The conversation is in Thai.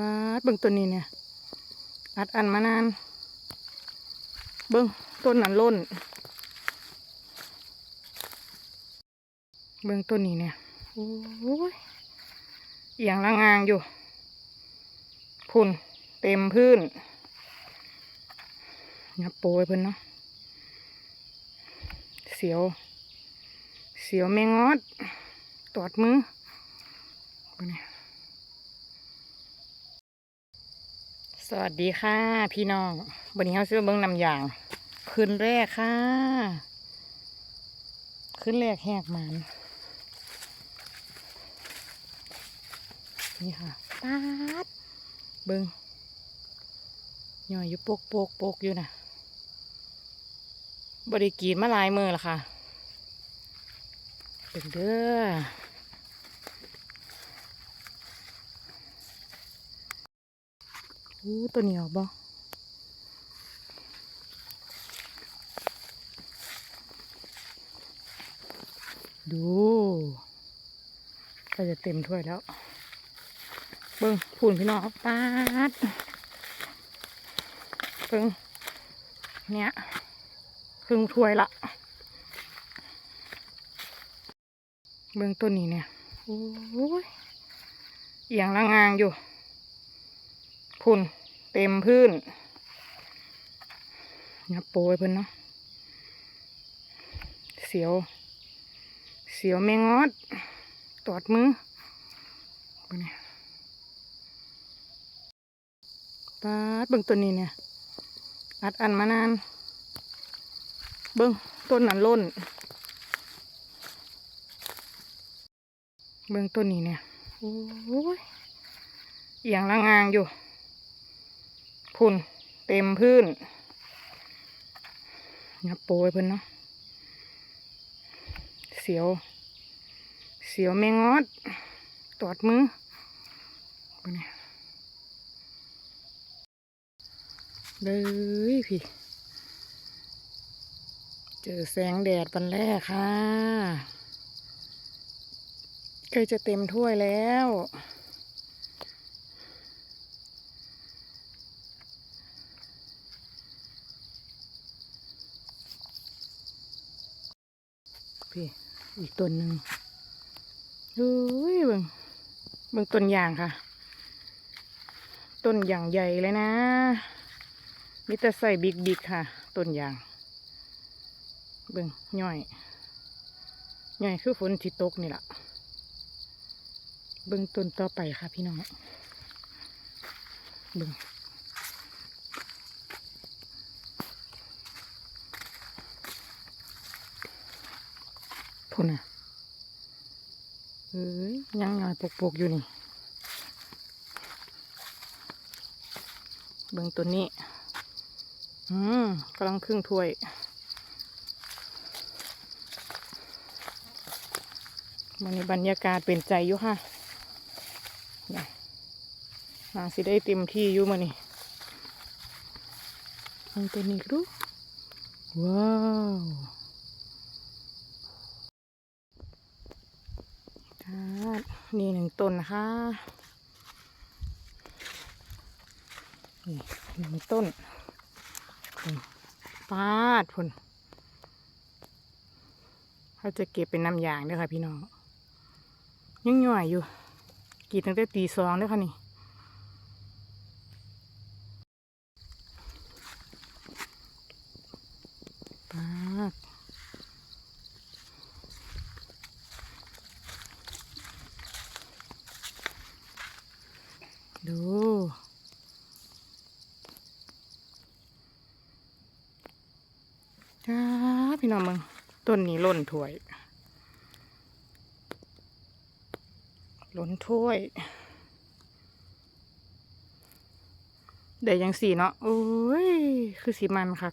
ปาดเบิ่งต้นนี้เนี่ยอัดอันมานาน เบิ่งต้นนั้นล้น เบิ่งต้นนี้เนี่ยโอ้ยเอียงละงางอยู่ พุ่นเต็มพื้นอย่าโปรยเพิ่นเนาะเสียว เสียวแมงอด ตอดมือเนี่ย สวัสดีค่ะ พี่น้องวันนี้เขาซื้อเบิ้งนำอย่าง คืนแรกค่ะ คืนแรกแหกมันนี่ค่ะปาดเบิ้งย่อยอยู่โปกโปกโปกอยู่นะบริกีดมาลายมือละค่ะเป็นเด้อ อู้ตัวเหนียวบ่ดูก็จะเต็มถ้วยแล้ว เบิ้งพูนพี่น้องปาดเบิ้งเนี่ยครึ่งถ้วยละ เบิ้งต้นนี้เนี่ยโอ้ยเอียงละงางอยู่ พุ่น เต็มพื้นอย่าโปรยเพิ่นเนาะ เสียว เสียวแมงอด ตอดมือเบิ่งเนี่ยปาดเบิ่งต้นนี้เนี่ย อัดอันมานาน เบิ่งต้นนั้นล้น เบิ่งต้นนี้เนี่ย โอ้ยเอียงละงางอยู่ พุ่นเต็มพื้นอย่าโปยเพิ่นเนาะ เสียว เสียวแมงอด ตอดมือเบิ่งเนี่ยเลยพี่ เจอแสงแดดวันแรกค่ะใกล้จะเต็มถ้วยแล้ว พี่อีกต้นหนึ่งเฮ้ยเบิ่งเบิ่งต้นยางค่ะ ต้นยางใหญ่เลยนะมิตรใส่บิ๊กบิ๊กค่ะ ต้นยาง เบิ่งย่อยย่อยคือฝนที่ตกนี่แหละเบิ่งต้นต่อไปค่ะพี่น้องเบิ่ง พุ่นอะเอ้ยยังย่อยปกๆอยู่นี่เบิ่งตัวนี้ อืมกำลังครึ่งถ้วยมันนี้บรรยากาศเป็นใจอยู่ค่ะน่าสิได้เต็มที่อยู่มานี่เบิ่งตัวนี้ดูว้าวครับ นี่หนึ่งต้นนะคะนี่หนึ่งต้นปาดพุ่นเขาจะเก็บเป็นน้ำยางด้อค่ะพี่น้องยังย่อยอยู่กีดตั้งแต่ตีสองด้อค่ะนี่ปาด จ้าพี่น้องมึงต้นนี้ล้นถ้วย ล้นถ้วยเดี๋ยังสีเนาะโอ้ย คือสีมันค่ะ